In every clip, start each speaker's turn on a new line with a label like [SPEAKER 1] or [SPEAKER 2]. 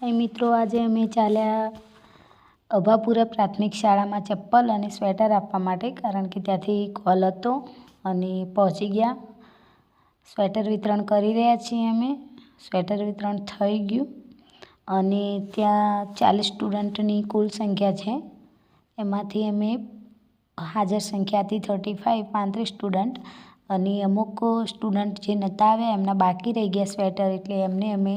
[SPEAKER 1] હાય મિત્રો, આજે અમે ચાલ્યા અભાપુરા પ્રાથમિક શાળામાં ચપ્પલ અને સ્વેટર આપવા માટે, કારણ કે ત્યાંથી કોલ હતો અને પહોંચી ગયા. સ્વેટર વિતરણ કરી રહ્યા છીએ અમે. સ્વેટર વિતરણ થઈ ગયું અને ત્યાં ચાલીસ સ્ટુડન્ટની કુલ સંખ્યા છે. એમાંથી અમે હાજર સંખ્યાથી થર્ટી ફાઇવ પાંત્રીસ સ્ટુડન્ટ અને અમુક સ્ટુડન્ટ જે નહોતા આવ્યા, એમના બાકી રહી ગયા સ્વેટર, એટલે એમને અમે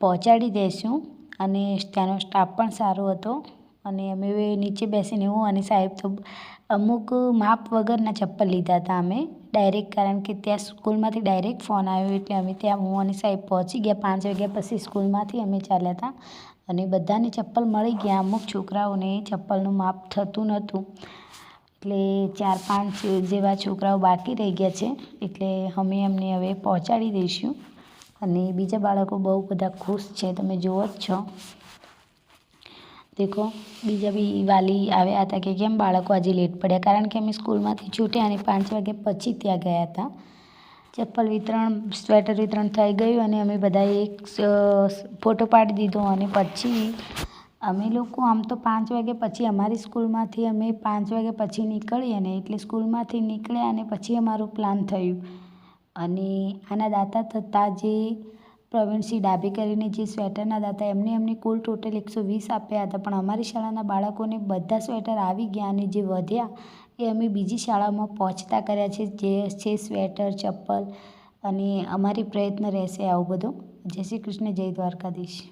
[SPEAKER 1] પહોંચાડી દઈશું અને ત્યાંનો સ્ટાફ પણ સારો હતો. અને અમે નીચે બેસીને હું અને સાહેબ તો અમુક માપ વગરના ચપ્પલ લીધા હતા અમે. ડાયરેક્ટ કારણ કે ત્યાં સ્કૂલમાંથી ડાયરેક્ટ ફોન આવ્યો એટલે અમે ત્યાં હું અને સાહેબ પહોંચી ગયા પાંચ વાગ્યા પછી સ્કૂલમાંથી અમે ચાલ્યા હતા. અને બધાને ચપ્પલ મળી ગયા. અમુક છોકરાઓને ચપ્પલનું માપ થતું નહોતું. એટલે ચાર પાંચ જેવા છોકરાઓ બાકી રહી ગયા છે. એટલે અમે એમને હવે પહોંચાડી દઈશું. અને બીજા બાળકો બહુ બધા ખુશ છે. તમે જુઓ જ છો. દેખો, બીજા બી વાલી આવ્યા હતા કે કેમ બાળકો આજે લેટ પડ્યા? કારણ કે અમે સ્કૂલમાંથી છૂટ્યા અને પાંચ વાગ્યા પછી ત્યાં ગયા હતા. ચપ્પલ વિતરણ, સ્વેટર વિતરણ થઈ ગયું અને અમે બધાએ એક ફોટો પાડી દીધો અને પછી અમે લોકો આમ તો પાંચ વાગ્યા પછી અમારી સ્કૂલમાંથી અમે પાંચ વાગ્યા પછી નીકળીએ ને એટલે સ્કૂલમાંથી નીકળ્યા અને પછી અમારું પ્લાન થયું. અને આના દાતા થતાં જે પ્રવીણસિંહ ડાભી કરીને જે સ્વેટરના દાતા, એમને એમને કુલ ટોટલ એકસો વીસ આપ્યા હતા. પણ અમારી શાળાના બાળકોને બધા સ્વેટર આવી ગયા અને જે વધ્યા, એ અમે બીજી શાળામાં પહોંચતા કર્યા છે. જે છે સ્વેટર, ચપ્પલ અને અમારી પ્રયત્ન રહેશે આવું બધું. જય શ્રી કૃષ્ણ, જય દ્વારકાધીશ.